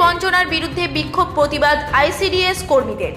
বঞ্চনার বিরুদ্ধে বিক্ষোভ প্রতিবাদ আইসিডিএস কর্মীদের।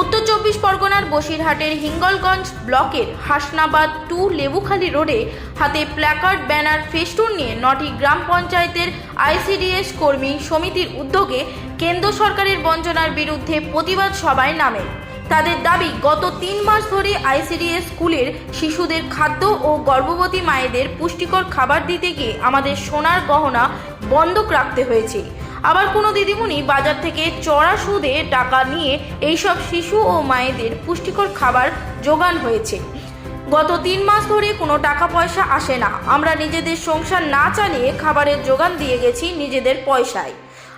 উত্তর চব্বিশ পরগনার বসিরহাটের হিঙ্গলগঞ্জ ব্লকের হাসনাবাদ টু লেবুখালী রোডে হাতে প্ল্যাকার্ড, ব্যানার, ফেস্টুন নিয়ে নটি গ্রাম পঞ্চায়েতের আইসিডিএস কর্মী সমিতির উদ্যোগে কেন্দ্র সরকারের বঞ্চনার বিরুদ্ধে প্রতিবাদ সভায় নামে তাদের দাবি, গত তিন মাস ধরে আইসিডিএস স্কুলের শিশুদের খাদ্য ও গর্ভবতী মায়েদের পুষ্টিকর খাবার দিতে গিয়ে আমাদের সোনার গহনা বন্ধক রাখতে হয়েছে। আবার কোনো দিদিমণি বাজার থেকে চড়া সুদে টাকা নিয়ে এইসব শিশু ও মায়েদের পুষ্টিকর খাবার যোগান হয়েছে। গত তিন মাস ধরে কোনো টাকা পয়সা আসে না। আমরা নিজেদের সংসার না চালিয়ে খাবারের যোগান দিয়ে গেছি নিজেদের পয়সায়।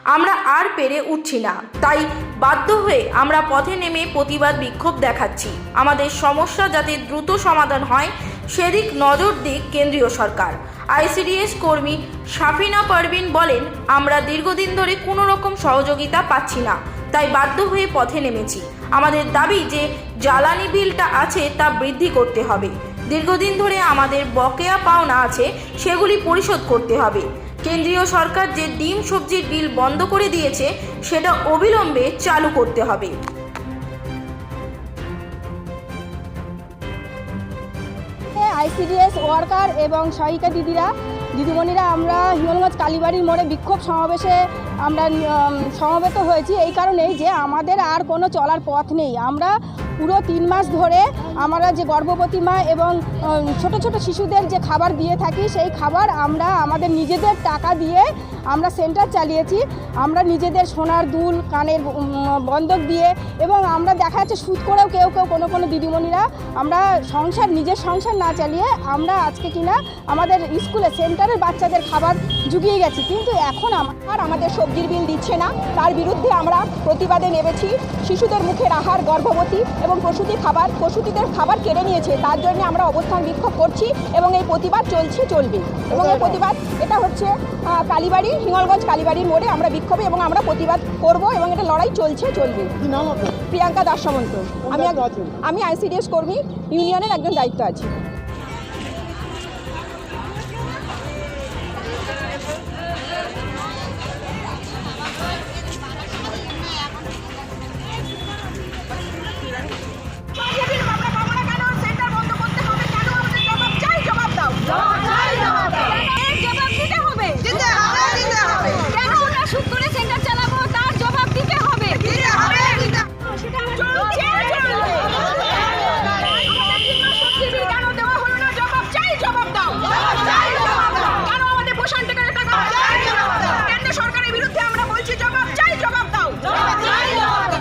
আমরা আর পেরে উঠছি না। তাই বাধ্য হয়ে আমরা পথে নেমে প্রতিবাদ বিক্ষোভ দেখাচ্ছি। আমাদের সমস্যা যাতে দ্রুত সমাধান হয়, সেদিক নজর দিক কেন্দ্রীয় সরকার। আইসিডিএস কর্মী সাফিনা পারভিন বলেন, আমরা দীর্ঘদিন ধরে কোনো রকম সহযোগিতা পাচ্ছি না, তাই বাধ্য হয়ে পথে নেমেছি। আমাদের দাবি যে জ্বালানি বিলটা আছে তা বৃদ্ধি করতে হবে। দীর্ঘদিন ধরে আমাদের বকেয়া পাওনা আছে, সেগুলি পরিশোধ করতে হবে। কেন্দ্রীয় সরকার যে ডিম সবজির বিল বন্ধ করে দিয়েছে, সেটা অবিলম্বে চালু করতে হবে। আইসিডিএস ওয়ার্কার এবং সহায়িকা দিদিরা, দিদিমণিরা, আমরা হিমলগঞ্জ কালীবাড়ির মোড়ে বিক্ষোভ সমাবেশে আমরা সমবেত হয়েছি। এই কারণেই যে আমাদের আর কোনো চলার পথ নেই। আমরা পুরো তিন মাস ধরে আমরা যে গর্ভবতী মা এবং ছোট ছোট শিশুদের যে খাবার দিয়ে থাকি, সেই খাবার আমরা আমাদের নিজেদের টাকা দিয়ে আমরা সেন্টার চালিয়েছি। আমরা নিজেদের সোনার দুল, কানের বন্ধক দিয়ে এবং আমরা দেখা যাচ্ছে সুদ করেও কেউ কেউ, কোনো কোনো দিদিমণিরা আমরা সংসার, নিজের সংসার না চালিয়ে আমরা আজকে কিনা আমাদের স্কুলে, সেন্টারের বাচ্চাদের খাবার জুগিয়ে গেছি। কিন্তু এখন আমার আর আমাদের সবজির বিল দিচ্ছে না। তার বিরুদ্ধে আমরা প্রতিবাদে নেমেছি। শিশুদের মুখের আহার গর্ভবতী এবং প্রসূতি খাবার প্রসূতিদের খাবার কেড়ে নিয়েছে। তার জন্য আমরা অবস্থান বিক্ষোভ করছি এবং এই প্রতিবাদ চলছে চলবে। এবং এই প্রতিবাদ এটা হচ্ছে কালীবাড়ি হিঙ্গলগঞ্জ কালীবাড়ির মোড়ে আমরা বিক্ষোভে এবং আমরা প্রতিবাদ করব এবং এটা লড়াই চলছে চলবে। প্রিয়াঙ্কা দাস সামন্ত। আমি? আমি আইসিডিএস কর্মী ইউনিয়নের একজন দায়িত্ব আছি।